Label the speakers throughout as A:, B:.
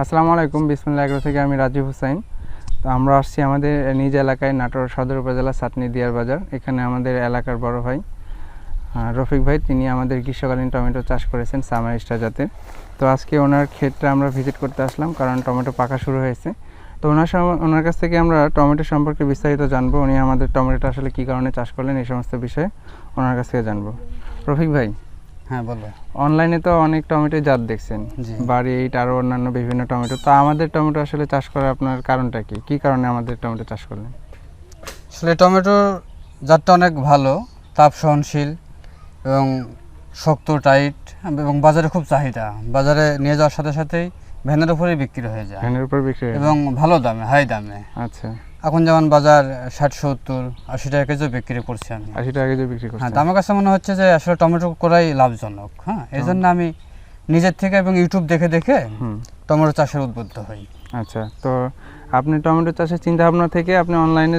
A: আসসালামু আলাইকুম বিসমুল্লাহ এগ্রো থেকে আমি রাজীব হুসাইন। তো আমরা আসছি আমাদের নিজ এলাকায় নাটোর সদর উপজেলা সাতনি দিয়ার বাজার। এখানে আমাদের এলাকার বড় ভাই রফিক ভাই, তিনি আমাদের গ্রীষ্মকালীন টমেটো চাষ করেছেন সামার স্টার জাতের। তো আজকে ওনার ক্ষেত্রে আমরা ভিজিট করতে আসলাম, কারণ টমেটো পাকা শুরু হয়েছে। তো ওনার ওনার কাছ থেকে আমরা টমেটো সম্পর্কে বিস্তারিত জানব, উনি আমাদের টমেটোটা আসলে কী কারণে চাষ করলেন, এই সমস্ত বিষয়ে ওনার কাছ থেকে জানব। রফিক ভাই
B: হ্যাঁ বলো।
A: অনলাইনে তো অনেক টমেটো জাত দেখছেন। বাড়ি এইট আরও অন্যান্য বিভিন্ন টমেটো। তো আমাদের টমেটো আসলে চাষ করার আপনার কারণটা কি? কি কারণে আমাদের টমেটো চাষ করলেন?
B: আসলে টমেটোর জাতটা অনেক ভালো তাপ সহনশীল এবং শক্ত টাইট এবং বাজারে খুব চাহিদা। বাজারে নিয়ে যাওয়ার সাথে সাথেই ভ্যানের উপরেই বিক্রি হয়ে যায়।
A: ভ্যানের উপর বিক্রি?
B: এবং ভালো দামে হাই দামে।
A: আচ্ছা।
B: এখন যেমন বাজার ষাট সত্তর আশি টাকা কেজি বিক্রি করছি আমি।
A: আশি টাকা কেজি বিক্রি করছি
B: হ্যাঁ আমার কাছে মনে হচ্ছে যে আসলে টমেটো করাই লাভজনক হ্যাঁ? এই জন্য আমি নিজের থেকে এবং ইউটিউব দেখে দেখে টমেটো চাষের উদ্বুদ্ধ হই।
A: আচ্ছা তো আপনি টমেটো চাষের চিন্তা ভাবনা থেকে আপনি অনলাইনে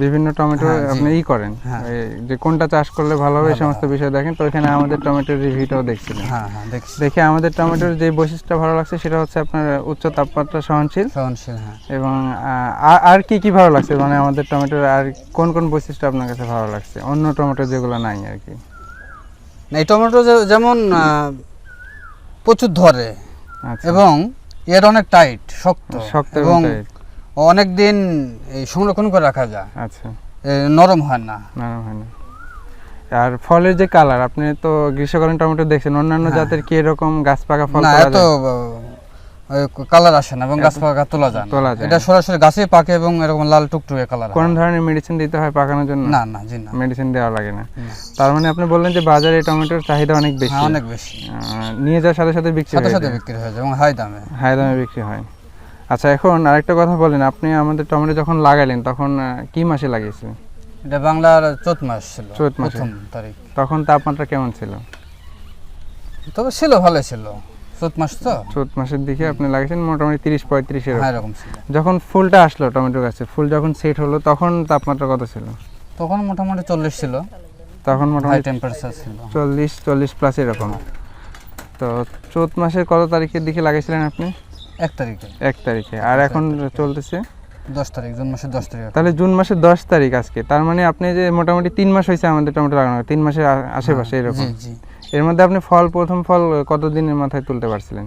A: বিভিন্ন টমেটো
B: হ্যাঁ,
A: আপনি ই করেন।
B: হ্যাঁ।
A: যে কোনটা চাষ করলে ভালো হবে এই সমস্ত বিষয় দেখেন তো এখানে আমাদের টমেটোর রিভিউটাও দেখছিলেন।
B: হ্যাঁ
A: দেখে আমাদের টমেটোর যে বৈশিষ্ট্য ভালো লাগছে সেটা হচ্ছে আপনার উচ্চ তাপমাত্রা সহনশীল।
B: সহনশীল হ্যাঁ।
A: এবং আর- কি কি ভালো লাগছে? মানে আমাদের টমেটোর আর কোন কোন বৈশিষ্ট্য আপনার কাছে ভালো লাগছে? অন্য টমেটো যেগুলো নাই আর কি।
B: এই টমেটো যেমন প্রচুর ধরে
A: আচ্ছা।
B: এবং এর অনেক টাইট শক্ত
A: শক্ত এবং।
B: অনেক দিন এই সংরক্ষণ করে রাখা যায়।
A: আচ্ছা।
B: নরম হয় না।
A: নরম হয় না। আর ফলের যে কালার আপনি তো গ্রীষ্মকালীন টমেটো দেখছেন অন্যান্য
B: হ্যাঁ।
A: জাতের কি এরকম গাছ পাকা ফল
B: না এত কালার আসে না এবং গাছ পাকা তোলা যায়
A: তোলা যায়
B: এটা সরাসরি গাছে পাকে এবং এরকম লাল টুকটুকে কালার
A: কোন ধরনের মেডিসিন দিতে হয় পাকানোর জন্য?
B: না না জি না।
A: মেডিসিন দেওয়া লাগে না। তার মানে আপনি বললেন যে বাজারে টমেটোর চাহিদা অনেক বেশি।
B: হ্যাঁ অনেক বেশি।
A: নিয়ে যাওয়ার সাথে সাথে বিক্রি
B: সাথে সাথে বিক্রি হয়ে যায় এবং হাই দামে।
A: হাই দামে বিক্রি হয়। আচ্ছা এখন আরেকটা কথা বলেন আপনি আমাদের টমেটো যখন লাগাইলেন তখন কি মাসে লাগিয়েছিলেন?
B: এটা বাংলার চৈত মাস ছিল
A: চৈত মাসে।
B: তারিখ।
A: তখন তাপমাত্রা কেমন ছিল?
B: তবে ছিল ভালো ছিল। চৈত মাস তো।
A: চৈত মাসের দিকে আপনি লাগিয়েছেন মোটামুটি তিরিশ পঁয়ত্রিশ
B: হ্যাঁ
A: এরকম
B: ছিল।
A: যখন ফুলটা আসলো টমেটো গাছে ফুল যখন সেট হলো তখন তাপমাত্রা কত ছিল?
B: তখন মোটামুটি চল্লিশ ছিল।
A: তখন মোটামুটি
B: টেম্পারেচার ছিল।
A: চল্লিশ চল্লিশ প্লাস এরকম। তো চৈত মাসের কত তারিখের দিকে লাগিয়েছিলেন আপনি?
B: এক তারিখে।
A: এক তারিখে। আর এখন চলতেছে?
B: দশ তারিখ জুন মাসের দশ তারিখ।
A: তাহলে জুন মাসের দশ তারিখ আজকে। তার মানে আপনি যে মোটামুটি তিন মাস হয়েছে আমাদের টমেটো লাগানো। তিন মাসের আশেপাশে এরকম।
B: জি জি।
A: এর মধ্যে আপনি ফল প্রথম ফল কত দিনের মাথায় তুলতে পারছিলেন?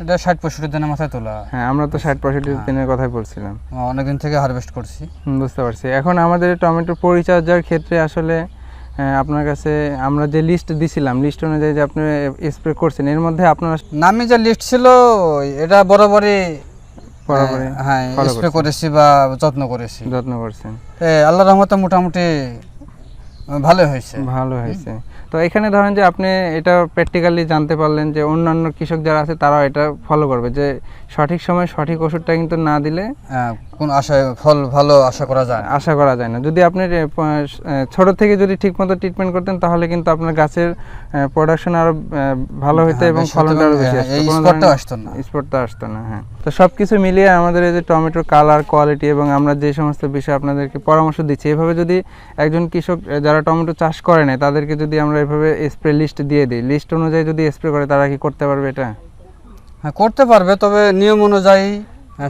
B: এটা ষাট পঁয়ষট্টি দিনের মাথায় তোলা।
A: হ্যাঁ আমরা তো ষাট পঁয়ষট্টি
B: হ্যাঁ।
A: দিনের কথাই বলছিলাম।
B: অনেকদিন থেকে হারভেস্ট করছি।
A: বুঝতে পারছি। এখন আমাদের টমেটো পরিচর্যার ক্ষেত্রে আসলে আপনার কাছে আমরা যে লিস্ট দিছিলাম লিস্ট অনুযায়ী যে আপনি স্প্রে করছেন এর মধ্যে আপনার
B: নামে যে লিস্ট ছিল এটা বরাবরই হ্যাঁ স্প্রে করেছি বা যত্ন করেছি।
A: যত্ন করছেন।
B: আল্লাহ রহমতে মোটামুটি ভালো হয়েছে।
A: ভালো হয়েছে। তো এখানে ধরেন যে আপনি এটা প্র্যাকটিক্যালি জানতে পারলেন যে অন্যান্য কৃষক যারা আছে তারাও এটা ফলো করবে যে সঠিক সময় সঠিক ওষুধটা কিন্তু না দিলে
B: আহ, কোন আশায় ফল ভালো আশা করা যায়?
A: আশা করা যায় না। যদি আপনি ছোট থেকে যদি ঠিকমতো ট্রিটমেন্ট করতেন তাহলে কিন্তু আপনার গাছের প্রোডাকশন আরও ভালো হতো
B: হ্যাঁ,
A: এবং ফলনটা
B: আরও
A: বেশি আসতো।
B: স্পটটাও আসতো না।
A: স্পটটা আসতো না হ্যাঁ। তো সবকিছু মিলিয়ে আমাদের এই যে টমেটোর কালার কোয়ালিটি এবং আমরা যে সমস্ত বিষয় আপনাদেরকে পরামর্শ দিচ্ছি এভাবে যদি একজন কৃষক যারা টমেটো চাষ করে না তাদেরকে যদি আমরা এভাবে স্প্রে লিস্ট দিয়ে দিই লিস্ট অনুযায়ী যদি স্প্রে করে তারা কি করতে পারবে এটা?
B: হ্যাঁ করতে পারবে তবে নিয়ম অনুযায়ী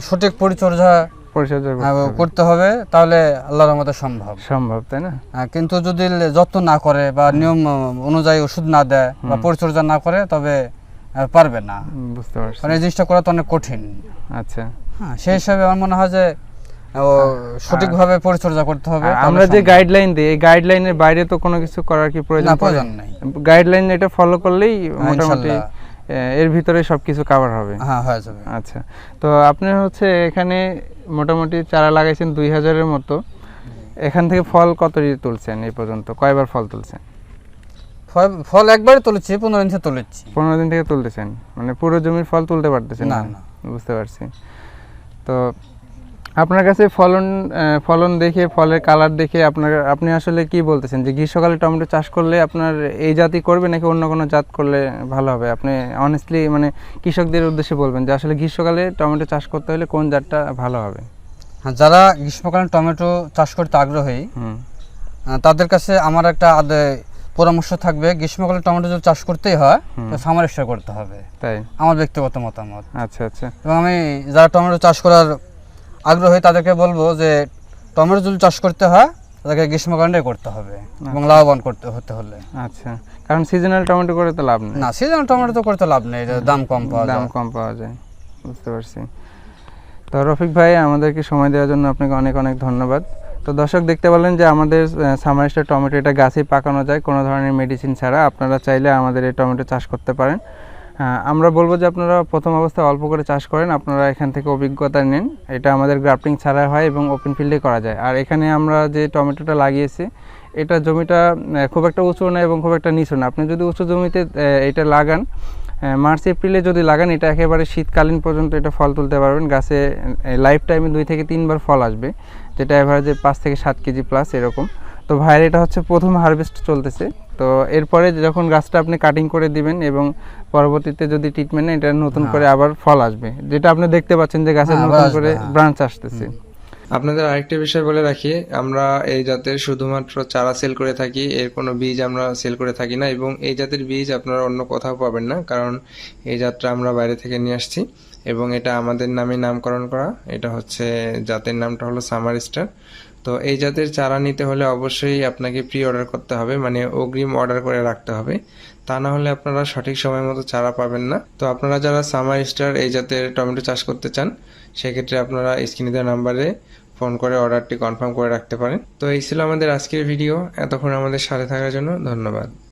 B: সঠিক পরিচর্যা
A: পরিচর্যা করতে হবে।
B: তাহলে আল্লাহর রহমতে সম্ভব।
A: সম্ভব তাই না?
B: কিন্তু যদি যত্ন না করে বা নিয়ম অনুযায়ী ওষুধ না দেয় বা পরিচর্যা না করে তবে পারবে না।
A: বুঝতে পারছি।
B: মানে জিনিসটা করা তো অনেক কঠিন।
A: আচ্ছা।
B: হ্যাঁ সেই হিসাবে আমার মনে হয় যে সঠিকভাবে পরিচর্যা করতে হবে
A: আমরা যে গাইডলাইন দিই এই গাইডলাইনের বাইরে তো কোনো কিছু করার কি প্রয়োজন
B: প্রয়োজন নেই।
A: গাইডলাইন এটা ফলো করলেই মোটামুটি এর ভিতরে সবকিছু কভার হবে।
B: হ্যাঁ হয়ে যাবে।
A: আচ্ছা। তো আপনি হচ্ছে এখানে মোটামুটি চারা লাগাইছেন দুই হাজারের মতো। এখান থেকে ফল কত তুলছেন এই পর্যন্ত? কয়বার ফল তুলছেন?
B: ফল- একবারই তুলেছি পনেরো দিন থেকে তুলেছি।
A: পনেরো দিন থেকে তুলতেছেন? মানে পুরো জমির ফল তুলতে পারতেছেন
B: না।
A: বুঝতে পারছি। তো আপনার কাছে ফলন ফলন দেখে ফলের কালার দেখে আপনার আপনি আসলে কি বলতেছেন? যে গ্রীষ্মকালে টমেটো চাষ করলে আপনার এই জাতই করবে নাকি অন্য কোনো জাত করলে ভালো হবে? আপনি অনেস্টলি মানে কৃষকদের উদ্দেশ্যে বলবেন যে আসলে গ্রীষ্মকালে টমেটো চাষ করতে হলে কোন জাতটা ভালো হবে?
B: হ্যাঁ যারা গ্রীষ্মকালীন টমেটো চাষ করতে আগ্রহী তাদের কাছে আমার একটা পরামর্শ থাকবে গ্রীষ্মকালে টমেটো যদি চাষ করতেই হয়। তো সামার করতে হবে।
A: তাই?
B: আমার ব্যক্তিগত মতামত।
A: আচ্ছা আচ্ছা।
B: এবং আমি যারা টমেটো চাষ করার আগ্রহী তাদেরকে বলব যে টমেটো যদি চাষ করতে হয় তাদেরকে গ্রীষ্মকালে করতে হবে এবং লাভবান করতে হতে হলে।
A: আচ্ছা কারণ সিজনাল টমেটো করে তো লাভ নেই।
B: না সিজন টমেটো তো করতে লাভ নেই দাম কম পাওয়া
A: দাম কম পাওয়া যায় বুঝতে পারছি। তো রফিক ভাই আমাদেরকে সময় দেওয়ার জন্য আপনাকে অনেক অনেক ধন্যবাদ। তো দর্শক দেখতে পেলেন যে আমাদের সামার স্টার টমেটো এটা গাছেই পাকানো যায় কোনো ধরনের মেডিসিন ছাড়া। আপনারা চাইলে আমাদের এই টমেটো চাষ করতে পারেন। আমরা বলব যে আপনারা প্রথম অবস্থায় অল্প করে চাষ করেন, আপনারা এখান থেকে অভিজ্ঞতা নেন। এটা আমাদের গ্রাফটিং ছাড়া হয় এবং ওপেন ফিল্ডে করা যায়। আর এখানে আমরা যে টমেটোটা লাগিয়েছি, এটা জমিটা খুব একটা উঁচু না এবং খুব একটা নিচু না। আপনি যদি উঁচু জমিতে এটা লাগান মার্চ, এপ্রিলে যদি লাগান, এটা একেবারে শীতকালীন পর্যন্ত এটা ফল তুলতে পারবেন। গাছে লাইফ টাইমে দুই থেকে তিনবার ফল আসবে, যেটা এভারেজে পাঁচ থেকে সাত কেজি প্লাস এরকম। তো ভাইয়ের এটা হচ্ছে প্রথম হারভেস্ট চলতেছে। তো এরপরে যখন গাছটা আপনি কাটিং করে দিবেন এবং পরবর্তীতে যদি ট্রিটমেন্ট এটা নতুন করে আবার ফল আসবে। যেটা আপনি দেখতে পাচ্ছেন যে গাছের
B: হ্যাঁ,
A: নতুন করে
B: হ্যাঁ।
A: ব্রাঞ্চ আসতেছে। আপনাদের আরেকটি বিষয় বলে রাখি আমরা এই জাতের শুধুমাত্র চারা সেল করে থাকি এর কোনো বীজ আমরা সেল করে থাকি না এবং এই জাতের বীজ আপনারা অন্য কোথাও পাবেন না কারণ এই জাতটা আমরা বাইরে থেকে নিয়ে আসছি এবং এটা আমাদের নামে নামকরণ করা এটা হচ্ছে জাতের নামটা হলো সামার স্টার। তো এই জাতের চারা নিতে হলে অবশ্যই আপনাকে প্রি অর্ডার করতে হবে মানে অগ্রিম অর্ডার করে রাখতে হবে। তা না হলে আপনারা সঠিক সময় মতো চারা পাবেন না। তো আপনারা যারা সামার স্টার এই জাতের টমেটো চাষ করতে চান, সেক্ষেত্রে আপনারা স্ক্রিনে দেওয়া নাম্বারে ফোন করে অর্ডারটি কনফার্ম করে রাখতে পারেন। তো এই ছিল আমাদের আজকের ভিডিও এতক্ষণ আমাদের সাথে থাকার জন্য ধন্যবাদ।